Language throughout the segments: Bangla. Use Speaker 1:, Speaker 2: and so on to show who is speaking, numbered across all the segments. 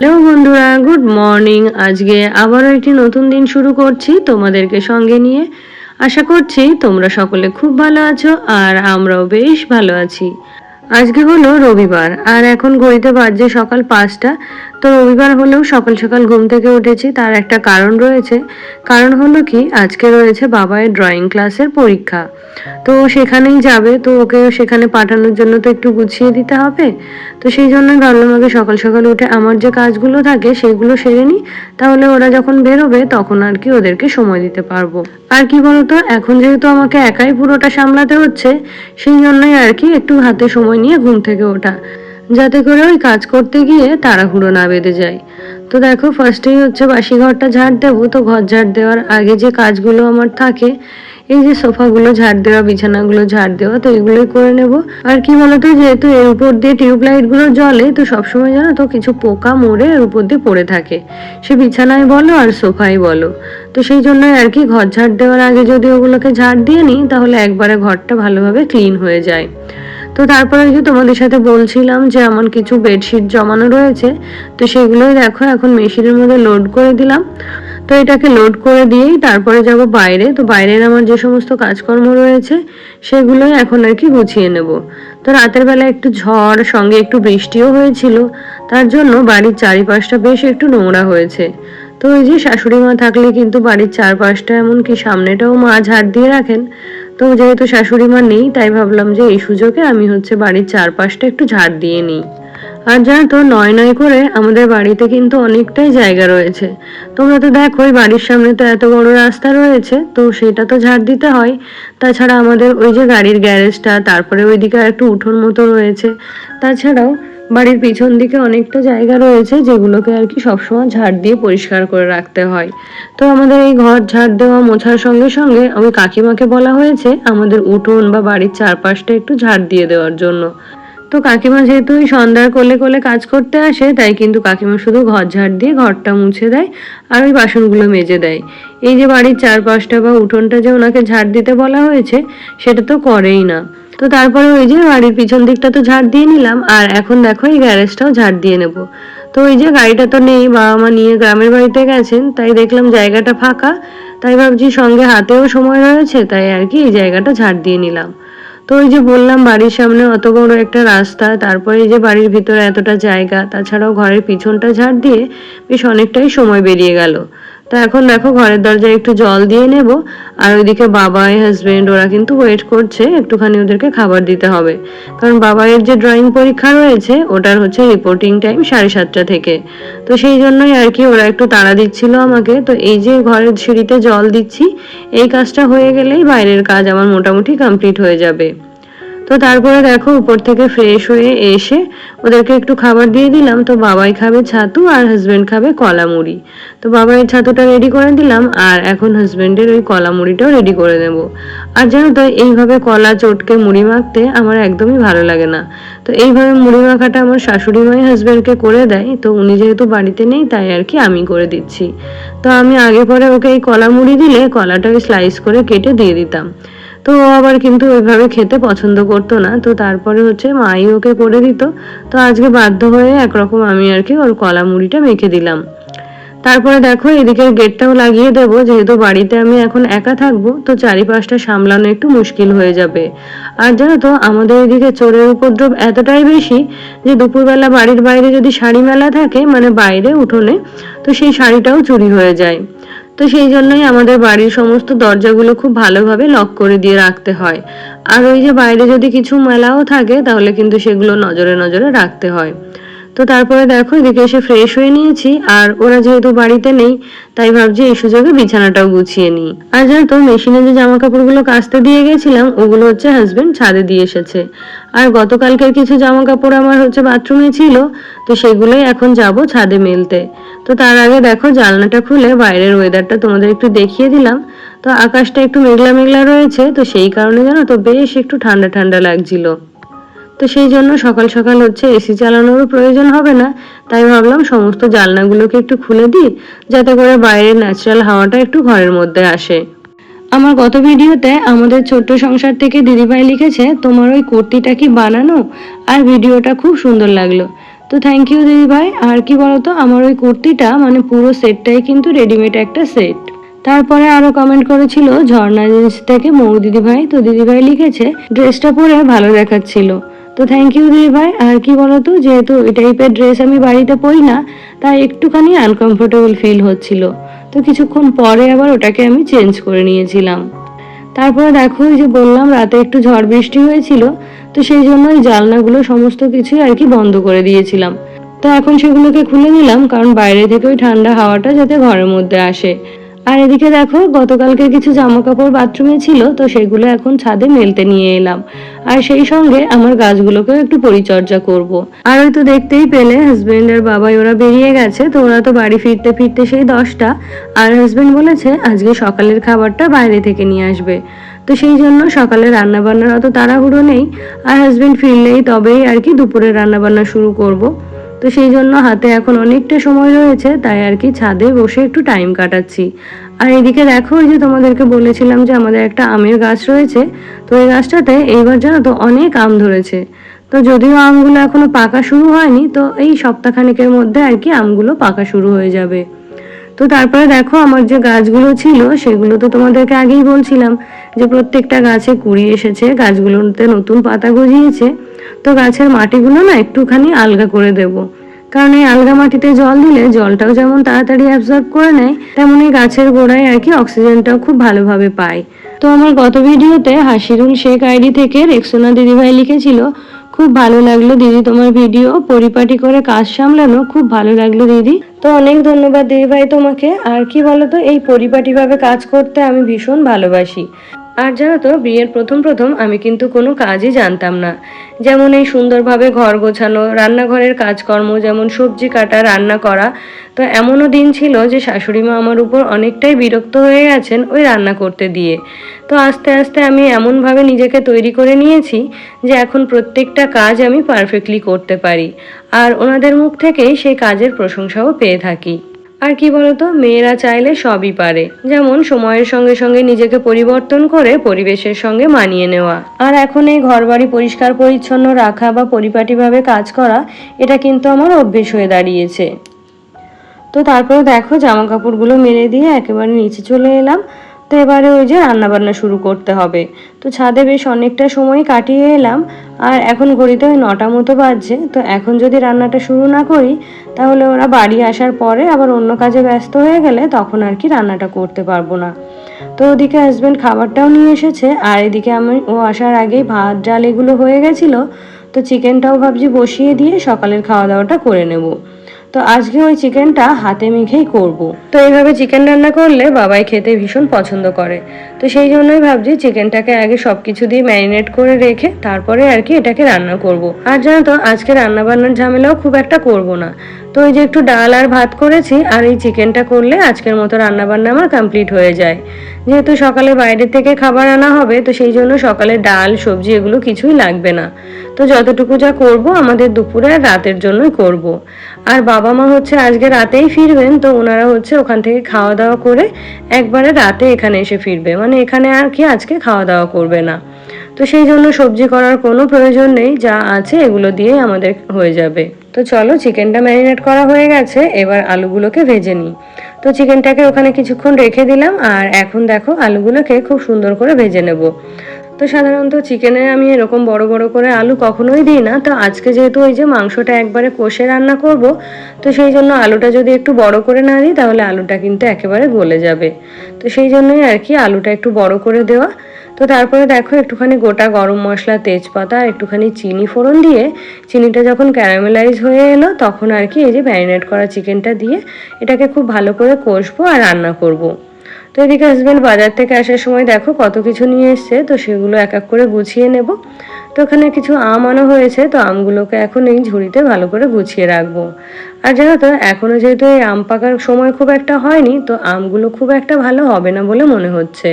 Speaker 1: হ্যালো বন্ধুরা, গুড মর্নিং। আজকে আবারও একটি নতুন দিন শুরু করছি তোমাদেরকে সঙ্গে নিয়ে। আশা করছি তোমরা সকলে খুব ভালো আছো আর আমরাও বেশ ভালো আছি। আজকে হলো রবিবার, আর এখন ঘড়িতে বাজছে সকাল পাঁচটা। তো রবিবার হলেও সকাল সকাল ঘুম থেকে উঠেছি, তার একটা কারণ রয়েছে। কারণ হলো কি, আজকে রয়েছে বাবায় ড্রয়িং ক্লাসের পরীক্ষা। তো সেখানেই যাবে, তো ওকে সেখানে পাঠানোর জন্য তো একটু গুছিয়ে দিতে হবে। তো সেই জন্যই ভাবলাম আগে সকাল সকাল উঠে আমার যে কাজগুলো থাকে, সেগুলো সেরে নিই। তাহলে ওরা যখন বেরোবে, তখন আর কি ওদেরকে সময় দিতে পারব। আর কি বলতো, এখন যেহেতু আমাকে একাই পুরোটা সামলাতে হচ্ছে, সেই জন্যই আর কি একটু হাতে সময় নিয়ে ঘুম থেকে ওঠা। যাতে করে ওই কাজ করতে গিয়ে তাড়াহুড়ো না বেঁধে যায়। তো দেখো ফার্স্টেই হচ্ছে বাসি ঘরটা ঝাড় দেবো। তো ঘর ঝাড় দেওয়ার আগে যে কাজগুলো আমার থাকে, এই যে সোফাগুলো ঝাড় দেওয়া, বিছানাগুলো ঝাড় দেওয়া, তো এগুলোই করে নেব। আর কি বলতো, যেহেতু এর উপর দিয়ে টিউবলাইটগুলো জ্বলে, তো সবসময় জানো তো কিছু পোকা মরে এর উপর দিয়ে পড়ে থাকে। সে বিছানায় বলো আর সোফায় বলো। তো সেই জন্যই আর কি ঘর ঝাড় দেওয়ার আগে যদি ওগুলোকে ঝাড় দিয়ে নিই, তাহলে একবারে ঘরটা ভালোভাবে ক্লিন হয়ে যায়। তো তারপরে যে তোমাদের সাথে বলছিলাম যে আমার কিছু বেডশিট জমানো রয়েছে। তো সেগুলোই দেখো, এখন মেশিনের মধ্যে লোড করে দিলাম। তো এটাকে লোড করে দিয়েই তারপরে যাব বাইরে। তো বাইরের আমার যে সমস্ত কাজকর্ম রয়েছে, সেগুলোই এখন আর কি গুছিয়ে নেব। তো রাতের বেলা একটু ঝড়, সঙ্গে একটু বৃষ্টিও হয়েছিল। তার জন্য বাড়ির চারিপাশটা বেশ একটু নোংরা হয়েছে। তো ওই যে শাশুড়ি মা থাকলে কিন্তু বাড়ির চারপাশটা এমনকি সামনেটাও মা ঝাড় দিয়ে রাখেন। তো যেহেতু শাশুড়ি মা নেই, তাই ভাবলাম যে এই সুযোগে আমি হচ্ছে বাড়ির চারপাশটা একটু ঝাড় দিয়ে নিই। আর জানো তো, নয় নয় করে আমাদের বাড়িতে কিন্তু অনেকটাই জায়গা রয়েছে। তোমরা তো দেখো, ওই বাড়ির সামনে তো এত বড় রাস্তা রয়েছে, তো সেটা তো ঝাড় দিতে হয়। তাছাড়া আমাদের ওই যে গাড়ির গ্যারেজটা, তারপরে ওইদিকে একটু উঠোন মতো রয়েছে। তাছাড়াও বাড়ির পিছন দিকে অনেকটা জায়গা রয়েছে, যেগুলোকে আর কি সবসময় ঝাড় দিয়ে পরিষ্কার করে রাখতে হয়। তো আমাদের এই ঘর ঝাড় দেওয়া মোছার সঙ্গে সঙ্গে আমি কাকিমাকে বলা হয়েছে, আমাদের উঠোন বা বাড়ির চারপাশটা একটু ঝাড় দিয়ে দেওয়ার জন্য। তো কাকিমা যেহেতু ওই সন্ধ্যার কোলে কোলে কাজ করতে আসে, তাই কিন্তু কাকিমা শুধু ঘর ঝাড় দিয়ে ঘরটা মুছে দেয় আর ওই বাসনগুলো মেজে দেয়। এই যে বাড়ির চারপাশটা বা উঠোনটা যে ওনাকে ঝাড় দিতে বলা হয়েছে, সেটা তো করেই না। তো তারপরে ওই যে বাড়ির পিছন দিকটা তো ঝাড় দিয়ে নিলাম, আর এখন দেখো এই গ্যারেজটাও ঝাড় দিয়ে নেব। তো ওই যে গাড়িটা তো নেই, বাবা মা নিয়ে গ্রামের বাড়িতে গেছেন, তাই দেখলাম জায়গাটা ফাঁকা, তাই ভাবছি সঙ্গে হাতেও সময় রয়েছে, তাই আর কি এই জায়গাটা ঝাড় দিয়ে নিলাম। তো ওই যে বললাম বাড়ির সামনে অত বড় একটা রাস্তা, তারপরে এই যে বাড়ির ভিতরে এতটা জায়গা, তাছাড়াও ঘরের পিছনটা ঝাড় দিয়ে বেশ অনেকটাই সময় বেরিয়ে গেল। তো এখন দেখো ঘরের দরজায় একটু জল দিয়ে নেব, আর ওইদিকে বাবাই হাজবেন্ড ওরা কিন্তু ওয়েট করছে, একটুখানি ওদেরকে খাবার দিতে হবে। কারণ বাবাইয়ের যে ড্রয়িং পরীক্ষা রয়েছে, ওটার হচ্ছে রিপোর্টিং টাইম সাড়ে সাতটা থেকে। তো সেই জন্যই আর কি ওরা একটু তাড়া দিচ্ছিল আমাকে। তো এই যে ঘরের সিঁড়িতে জল দিচ্ছি, এই কাজটা হয়ে গেলেই বাইরের কাজ আমার মোটামুটি কমপ্লিট হয়ে যাবে। তো তারপরে দেখো উপর থেকে ফ্রেশ হয়ে এসে ওদেরকে একটু খাবার দিয়ে দিলাম। তো বাবাই খাবে ছাতু আর হাজবেন্ড খাবে কলা মুড়ি তো বাবাইয়ের ছাতুটা রেডি করে দিলাম আর এখন হাজবেন্ডের ওই কলা মুড়িটাও রেডি করে দেবো। আর জানো তো, এইভাবে কলা, চটকে মুড়ি মাখতে আমার একদমই ভালো লাগে না। তো এইভাবে মুড়ি মাখাটা আমার শাশুড়ি মাই হাজবেন্ডকে করে দেয়। তো উনি যেহেতু বাড়িতে নেই, তাই আর কি আমি করে দিচ্ছি। তো আমি আগে পরে ওকে এই কলা মুড়ি দিলে কলাটা স্লাইস করে কেটে দিয়ে দিতাম। তো আবার কিন্তু ওইভাবে খেতে পছন্দ করতো না। তো তারপরে হচ্ছে মাই ওকে করে দিত। তো আজকে বাধ্য হয়ে একরকম আমি আর কি ওর কলা মুড়িটা মেখে দিলাম। তারপরে দেখো এদিকের গেটটাও লাগিয়ে দেব। যেহেতু বাড়িতে আমি এখন একা থাকব, তো চারিপাশটা সামলানো একটু মুশকিল হয়ে যাবে। আর জানো তো, আমাদের এদিকে চোরের উপদ্রব এতটাই বেশি যে দুপুরবেলা বাড়ির বাইরে যদি শাড়ি মেলা থাকে মানে বাইরে উঠোনে, তো সেই শাড়িটাও চুরি হয়ে যায়। তো সেই জন্যই আমাদের বাড়ির সমস্ত দরজাগুলো খুব ভালোভাবে লক করে দিয়ে রাখতে হয়। আর ওই যে বাইরে যদি কিছু মেলাও থাকে, তাহলে কিন্তু সেগুলো নজরে নজরে রাখতে হয়। তো তারপরে দেখো, এদিকে এসে ফ্রেশ হয়ে নিয়েছি, আর ওরা যেহেতু বাড়িতে নেই, তাই ভাবছি এই সুযোগে বিছানাটাও গুছিয়ে নিই। আর জানো মেশিনে যে জামা কাপড়গুলো কাচতে দিয়ে গেছিলাম, ওগুলো হচ্ছে হাজবেন্ড ছাদে দিয়ে এসেছে। আর গতকালকের কিছু জামা কাপড় আমার হচ্ছে বাথরুমে ছিল, তো সেগুলোই এখন যাব ছাদে মেলতে। তো তার আগে দেখো, জানলাটা খুলে বাইরের ওয়েদারটা তোমাদের একটু দেখিয়ে দিলাম। তো আকাশটা একটু মেঘলা মেঘলা রয়েছে, তো সেই কারণে জানো তো বেশ একটু ঠান্ডা ঠান্ডা লাগছিল। তো সেই জন্য সকাল সকাল হচ্ছে এসি চালানোরও প্রয়োজন হবে না। তাই ভাবলাম সমস্ত জানলাগুলোকে একটু খুলে দিই, যাতে করে বাইরের ন্যাচারাল হাওয়াটা একটু ঘরের মধ্যে আসে। আমার গত ভিডিওতে আমাদের ছোট্ট সংসার থেকে দিদিভাই লিখেছে, তোমার ওই কুর্তিটা কি বানানো? আর ভিডিওটা খুব সুন্দর লাগল। তো থ্যাংক ইউ দিদিভাই। আর কি বলতো, আমার ওই কুর্তিটা মানে পুরো সেটটাই কিন্তু রেডিমেড একটা সেট তারপরে আরও কমেন্ট করেছিল, ঝর্ণা জিন্স থেকে মৌ দিদিভাই। তো দিদিভাই লিখেছে, ড্রেসটা পরে ভালো দেখাচ্ছিল। তো থ্যাংক ইউ দিদি ভাই। আর কি বলতো, যেহেতু এই টাইপের ড্রেস আমি বাড়িতে পরি না, তাই একটুখানি আনকমফোর্টেবল ফিল হচ্ছিল। তো কিছুক্ষণ পরে আবার ওটাকে আমি চেঞ্জ করে নিয়েছিলাম। তারপরে দেখো, ওই যে বললাম, রাতে একটু ঝড় বৃষ্টি হয়েছিল, তো সেই জন্য ওই জালনাগুলো সমস্ত কিছুই আর কি বন্ধ করে দিয়েছিলাম। তো এখন সেগুলোকে খুলে নিলাম, কারণ বাইরে থেকে ওই ঠান্ডা হাওয়াটা যাতে ঘরের মধ্যে আসে। আর এদিকে দেখো, গতকালকে কিছু জামা কাপড় বাথরুমে ছিল, তো সেগুলো এখন ছাদে মেলতে নিয়ে এলাম আর সেই সঙ্গে আমার গাছগুলোকেও একটু পরিচর্যা করব। আর ওই তো দেখতেই পেলে হাজবেন্ড আর বাবাই ওরা বেরিয়ে গেছে, তো ওরা তো বাড়ি ফিরতে ফিরতে সেই দশটা আর হাজবেন্ড বলেছে, আজকে সকালের খাবারটা বাইরে থেকে নিয়ে আসবে তো সেই জন্য সকালে রান্নাবান্নার অত তাড়াহুড়ো নেই আর হাজবেন্ড ফিরলেই তবেই আর কি দুপুরে রান্নাবান্না শুরু করব। তো সেই জন্য হাতে এখন অনেকটা সময় রয়েছে, তাই আর কি ছাদে বসে একটু টাইম কাটাচ্ছি। আর এদিকে দেখো যে তোমাদেরকে বলেছিলাম যে আমাদের একটা আমের গাছ রয়েছে, তো এই গাছটাতে এইবার জানো তো অনেক আম ধরেছে। তো যদিও আমগুলো এখনও পাকা শুরু হয়নি, তো এই সপ্তাহখানেকের মধ্যে আর কি আমগুলো পাকা শুরু হয়ে যাবে। তো তারপরে দেখো, আমার যে গাছগুলো ছিল, সেগুলো তো তোমাদেরকে আগেই বলছিলাম যে প্রত্যেকটা গাছে কুড়ি এসেছে, গাছগুলোতে নতুন পাতা গজিয়েছে। তো গাছের মাটিগুলো না একটুখানি আলগা করে দেব। কারণ এই আলগা মাটিতে জল দিলে জলটাও যেমন তাড়াতাড়ি অ্যাবজর্ব করে নেয়, তেমনই গাছের গোড়ায় আর কি অক্সিজেনটাও খুব ভালোভাবে পায়। তো আমার গত ভিডিওতে হাসিরুল শেখ আইডি থেকে রেক্সোনা দিদিভাই লিখেছিল, খুব ভালো লাগল দিদি তোমার ভিডিও, পরিপাটি করে কাজ সামলানো, খুব ভালো লাগল দিদি। তো অনেক ধন্যবাদ দিদিভাই তোমাকে। আর কি বলতো, এই পরিপাটিভাবে কাজ করতে আমি ভীষণ ভালোবাসি। আর জানো তো, বিয়ের প্রথম প্রথম আমি কিন্তু কোনো কাজই জানতাম না। যেমন এই সুন্দরভাবে ঘর গোছানো, রান্নাঘরের কাজকর্ম, যেমন সবজি কাটা, রান্না করা, তো এমনও দিন ছিল যে শাশুড়ি মা আমার উপর অনেকটাই বিরক্ত হয়ে গেছেন ওই রান্না করতে দিয়ে। তো আস্তে আস্তে আমি এমনভাবে নিজেকে তৈরি করে নিয়েছি যে এখন প্রত্যেকটা কাজ আমি পারফেক্টলি করতে পারি। আর ওনাদের মুখ থেকেই সেই কাজের প্রশংসাও পেয়ে থাকি। আর কি বলতো, মেয়েরা চাইলে সবই পারে। যেমন সময়ের সঙ্গে সঙ্গে নিজেকে পরিবর্তন করে পরিবেশের সঙ্গে মানিয়ে নেওয়া। আর এখন এই ঘর বাড়ি পরিষ্কার পরিচ্ছন্ন রাখা বা পরিপাটিভাবে কাজ করা, এটা কিন্তু আমার অভ্যেস হয়ে দাঁড়িয়েছে। তো তারপরে দেখো জামা কাপড়গুলো মেলে দিয়ে একেবারে নিচে চলে এলাম। তো এবারে ওই যে রান্না বান্না শুরু করতে হবে। তো ছাদে বেশ অনেকটা সময় কাটিয়ে এলাম। আর এখন ঘড়িতে ওই নটা মতো বাজছে। তো এখন যদি রান্নাটা শুরু না করি, তাহলে ওরা বাড়ি আসার পরে আবার অন্য কাজে ব্যস্ত হয়ে গেলে তখন আর কি রান্নাটা করতে পারব না। তো ওদিকে হাজব্যান্ড খাবারটাও নিয়ে এসেছে। আর এদিকে আমি, ও আসার আগেই ভাত, ডাল এগুলো হয়ে গেছিল। তো চিকেনটাও ভাবছি বসিয়ে দিয়ে সকালের খাওয়া দাওয়াটা করে নেব। তো আজকে ওই চিকেনটা হাতে মেখেই করব। তো এইভাবে চিকেন রান্না করলে বাবাই খেতে ভীষণ পছন্দ করে তো সেই জন্যই ভাবছি চিকেনটাকে আগে সব কিছু দিয়ে ম্যারিনেট করে রেখে তারপরে আর কি এটাকে রান্না করব। আর জানো তো, আজকে রান্না বান্নার ঝামেলাও খুব একটা করব না তো ওই যে একটু ডাল আর ভাত করেছি, আর এই চিকেনটা করলে আজকের মতো রান্না বান্না আমার কমপ্লিট হয়ে যায়। যেহেতু সকালে বাইরে থেকে খাবার আনা হবে, তো সেই জন্য সকালে ডাল, সবজি এগুলো কিছুই লাগবে না। তো যতটুকু যা করব আমাদের দুপুরে আর রাতের জন্যই করব। আর বাবা মা হচ্ছে আজকে রাতেই ফিরবেন, তো ওনারা হচ্ছে ওখান থেকে খাওয়া দাওয়া করে একবারে রাতে এখানে এসে ফিরবে। মানে এখানে আর কি আজকে খাওয়া দাওয়া করবে না। তো সেই জন্য সবজি করার কোনো প্রয়োজন নেই, যা আছে এগুলো দিয়ে আমাদের হয়ে যাবে। তো চলো চিকেনটা ম্যারিনেট করা হয়ে গেছে, এবার আলুগুলোকে ভেজে নিই। তো চিকেনটাকে ওখানে কিছুক্ষণ রেখে দিলাম, আর এখন দেখো আলুগুলোকে খুব সুন্দর করে ভেজে নেব। তো সাধারণত চিকেনে আমি এরকম বড় বড় করে আলু কখনোই দিই না। তো আজকে যেহেতু ওই যে মাংসটা একবারে কষে রান্না করব, তো সেই জন্য আলুটা যদি একটু বড় করে না দিই, তাহলে আলুটা কিন্তু একেবারে গলে যাবে। তো সেই জন্যই আর কি আলুটা একটু বড় করে দেওয়া। তো তারপরে দেখো একটুখানি গোটা গরম মশলা, তেজপাতা, একটুখানি চিনি ফোড়ন দিয়ে চিনিটা যখন ক্যারামেলাইজ হয়ে এলো, তখন আর কি এই যে ম্যারিনেট করা চিকেনটা দিয়ে এটাকে খুব ভালো করে কষবো আর রান্না করব। তো এদিকে হাজব্যান্ড বাজার থেকে আসার সময় দেখো কত কিছু নিয়ে এসছে, তো সেগুলো এক এক করে গুছিয়ে নেব। তো ওখানে কিছু আম আনা হয়েছে, তো আমগুলোকে এখন এই ঝুড়িতে ভালো করে গুছিয়ে রাখব। আর জানো তো এখনও যেহেতু এই আম পাকার সময় খুব একটা হয়নি, তো আমগুলো খুব একটা ভালো হবে না বলে মনে হচ্ছে।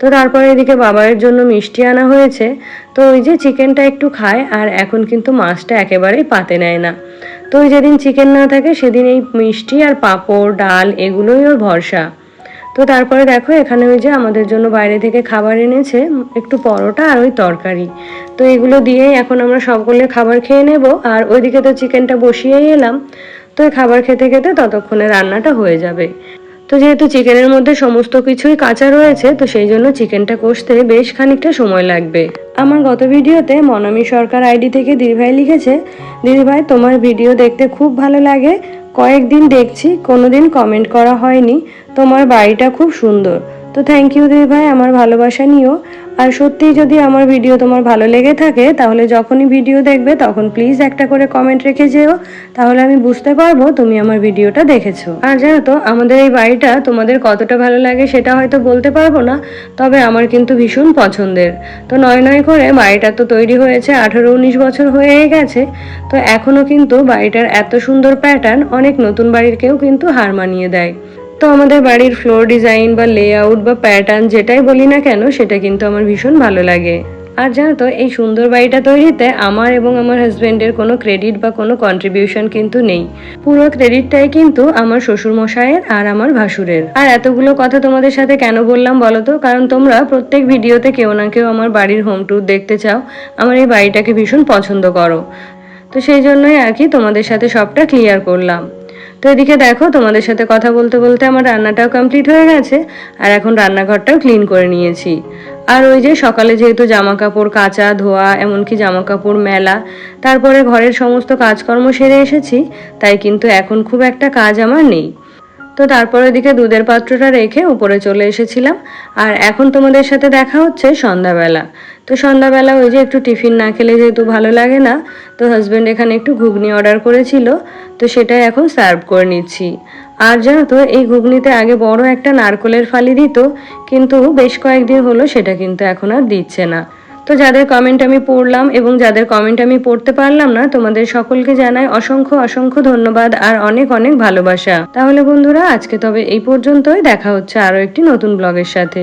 Speaker 1: তো তারপরে এদিকে বাবার জন্য মিষ্টি আনা হয়েছে, তো ওই যে চিকেনটা একটু খায়, আর এখন কিন্তু মাছটা একেবারেই পাতে নেয় না। তো ওই যেদিন চিকেন না থাকে, সেদিন এই মিষ্টি আর পাঁপড়, ডাল, এগুলোই ওর ভরসা। তো তারপরে দেখো, এখানে ওই যে আমাদের জন্য বাইরে থেকে খাবার এনেছে, একটু পরোটা আর ওই তরকারি। তো এগুলো দিয়েই এখন আমরা সকলে খাবার খেয়ে নেব। আর ওইদিকে তো চিকেনটা বসিয়েই এলাম। তো খাবার খেতে খেতে ততক্ষণে রান্নাটা হয়ে যাবে। তো যেহেতু চিকেনের মধ্যে সমস্ত কিছুই কাঁচা রয়েছে, তো সেই জন্য চিকেনটা কষতে বেশ খানিকটা সময় লাগবে। আমার গত ভিডিওতে মনামি সরকার আইডি থেকে দিদিভাই লিখেছে, দিদিভাই, তোমার ভিডিও দেখতে খুব ভালো লাগে। কয়েকদিন দেখছি কোনোদিন কমেন্ট করা হয়নি। তোমার বাড়িটা খুব সুন্দর। তো থ্যাংক ইউ দিদিভাই আমার ভালোবাসা নিও। আর সত্যিই যদি আমার ভিডিও তোমার ভালো লেগে থাকে, তাহলে যখনই ভিডিও দেখবে, তখন প্লিজ একটা করে কমেন্ট রেখে যেও। তাহলে আমি বুঝতে পারব তুমি আমার ভিডিওটা দেখেছ। আর জানো তো, আমাদের এই বাড়িটা তোমাদের কতটা ভালো লাগে সেটা হয়তো বলতে পারব না, তবে আমার কিন্তু ভীষণ পছন্দের। তো নয় নয় করে বাড়িটা তো তৈরি হয়েছে আঠারো উনিশ বছর হয়ে গেছে। তো এখনও কিন্তু বাড়িটার এত সুন্দর প্যাটার্ন অনেক নতুন বাড়ির কেউ কিন্তু হার মানিয়ে দেয়। তো আমাদের বাড়ির ফ্লোর ডিজাইন বা লেআউট বা প্যাটার্ন যেটাই বলি না কেন, সেটা কিন্তু আমার ভীষণ ভালো লাগে। আর জানো তো, এই সুন্দর বাড়িটা তৈরিতে আমার এবং আমার হাজবেন্ডের কোনো ক্রেডিট বা কোনো কন্ট্রিবিউশন কিন্তু নেই। পুরো ক্রেডিটটাই কিন্তু আমার শ্বশুর মশাইয়ের আর আমার ভাসুরের। আর এতগুলো কথা তোমাদের সাথে কেন বললাম বলো তো? কারণ তোমরা প্রত্যেক ভিডিওতে কেউ না কেউ আমার বাড়ির হোম ট্যুর দেখতে চাও। আমার এই বাড়িটাকে ভীষণ পছন্দ করো। তো সেই জন্যই আর কি তোমাদের সাথে সবটা ক্লিয়ার করলাম। তো এদিকে দেখো, তোমাদের সাথে কথা বলতে বলতে আমার রান্নাটাও কমপ্লিট হয়ে গেছে, আর এখন রান্নাঘরটাও ক্লিন করে নিয়েছি। আর ওই যে সকালে যেহেতু জামা কাপড় কাচা, ধোয়া, এমনকি জামা কাপড় মেলা, তারপরে ঘরের সমস্ত কাজকর্ম সেরে এসেছি, তাই কিন্তু এখন খুব একটা কাজ আমার নেই। তো তারপর ওদিকে দুধের পাত্রটা রেখে উপরে চলে এসেছিলাম, আর এখন তোমাদের সাথে দেখা হচ্ছে সন্ধ্যাবেলা। তো সন্ধ্যাবেলা ওই যে একটু টিফিন না খেলে যেহেতু ভালো লাগে না, তো হাজব্যান্ড এখানে একটু ঘুগনি অর্ডার করেছিল, তো সেটাই এখন সার্ভ করে নিচ্ছি। আর জানো তো, এই ঘুগনিতে আগে বড় একটা নারকলের ফালি দিত, কিন্তু বেশ কয়েকদিন হলো সেটা কিন্তু এখন আর দিচ্ছে না। তো যাদের কমেন্ট আমি পড়লাম এবং যাদের কমেন্ট আমি পড়তে পারলাম না, তোমাদের সকলকে জানাই অসংখ্য অসংখ্য ধন্যবাদ আর অনেক অনেক ভালোবাসা। তাহলে বন্ধুরা, আজকে তবে এই পর্যন্তই, দেখা হচ্ছে আরও একটি নতুন ব্লগের সাথে।